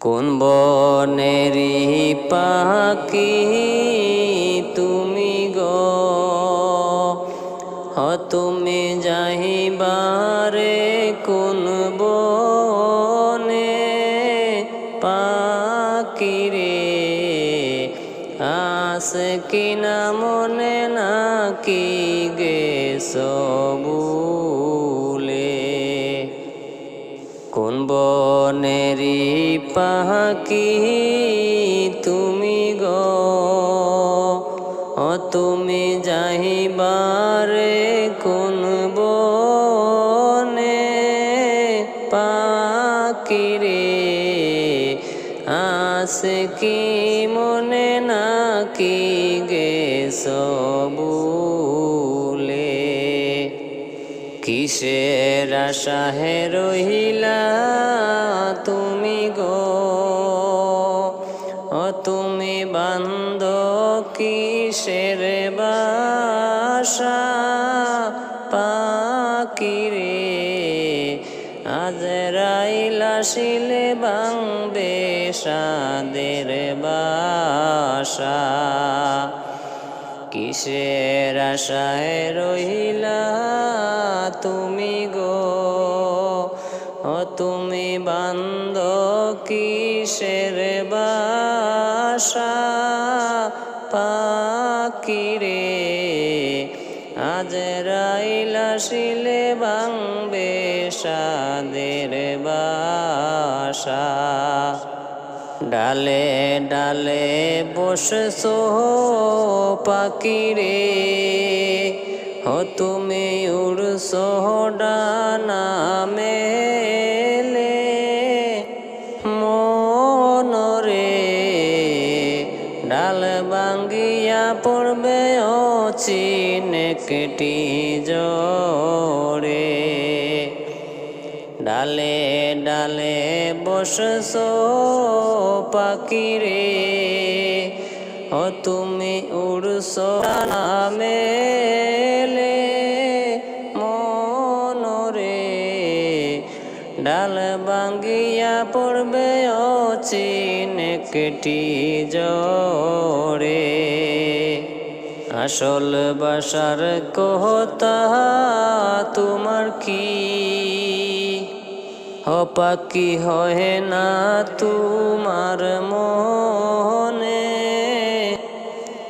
কোন বনেরি পাখি তুমি গো? হ তুমি যাহিবারে কোন বনে পাখি রে? আস কিনা মনে নাকি গে কোন বনেরি পাহাকি তুমি গো। তুমি যাহিবারে কোন বনে পাখি রে? আস কি মনে নাকি গে সবুলে কিসের আশাহে রহিলা তুমি গো? ও তুমি বান্দ কিসের বাসা পাকিরে আজ রাইলা শিলে বাংবে সাদের বাসা। কিসের আশায় রহিলা তুমি গো? ও তুমি বান্দ কিসের বাসা পাকিরে আজ রাইলা শিলে বাংবে সাদের বাসা। ডালে ডালে বসছো পাখিরে। হো, তুমি উড়ছো ডানা মেলে। মনরে ডাল বাঙ্গিয়া পড়বে ও চিনেকটি জোরে ডালে ডালে বসছো পাখিরে। ও তুমি উড়ছো মেলে মনরে। ডাল বাঙ্গিয়া পড়বে ও চিনেকটি জোরে আসল বাসার কহতা, তোমার কি হপাকি হয় না তোমার মনে।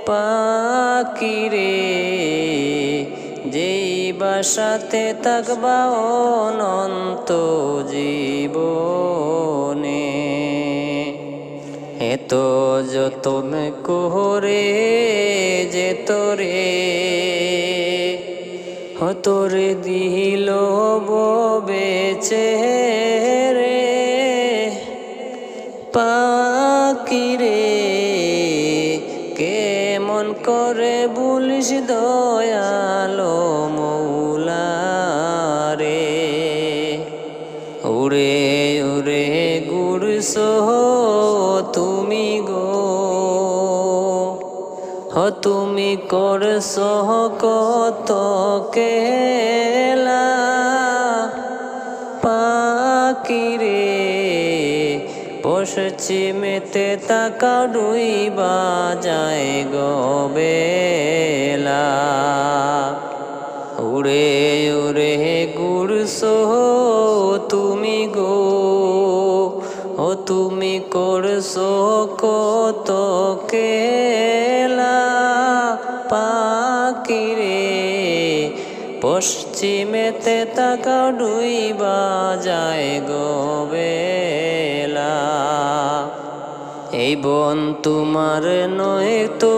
পাকিরে যেই বাসাতে থাকবা অনন্ত জীবনে। এত যতন করে যে তোরে হতরে দিল বেচে রে পাকিরে কেমন করে বলিস দয়ালো মৌলারে উড়ে উড়ে গুড়সো তুমি গো তুমি করছ কত কেলা পাকিরে পশ্চিমেতে তাকা ডুইবা যায় গবেলা উড়ে উড়ে গুড়সো তুমি গো? ও তুমি করছ কত কেলা পাকিরে পশ্চিমেতে তাকা ডুইবা যায় গোবেলা এই বন তোমার নয় তো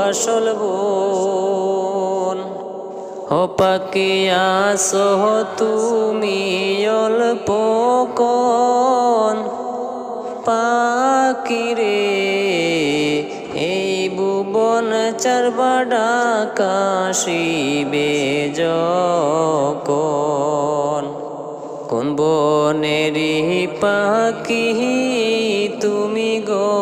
আসল বোন। পাকিয়া সহ তুমি অল্প পাকিরে চারবাডা কাশিবে যখন কোন বনেরি পাখি তুমি গো?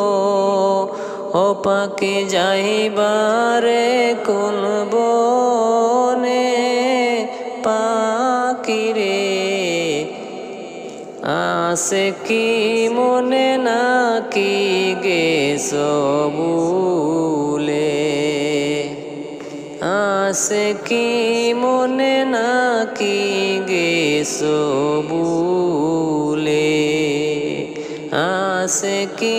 ও পাখি যাইবারে কোন বনে পাখি রে? আসে কি মনে নাকি গেছো ভুলে আসে কি মনে নাকি গেছো ভুলে আসে কি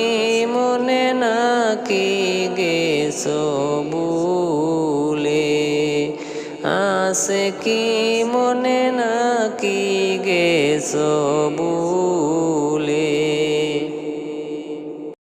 মনে নাকি গেছো ভুলে আসে কি মনে নাকি গেছো ভুলে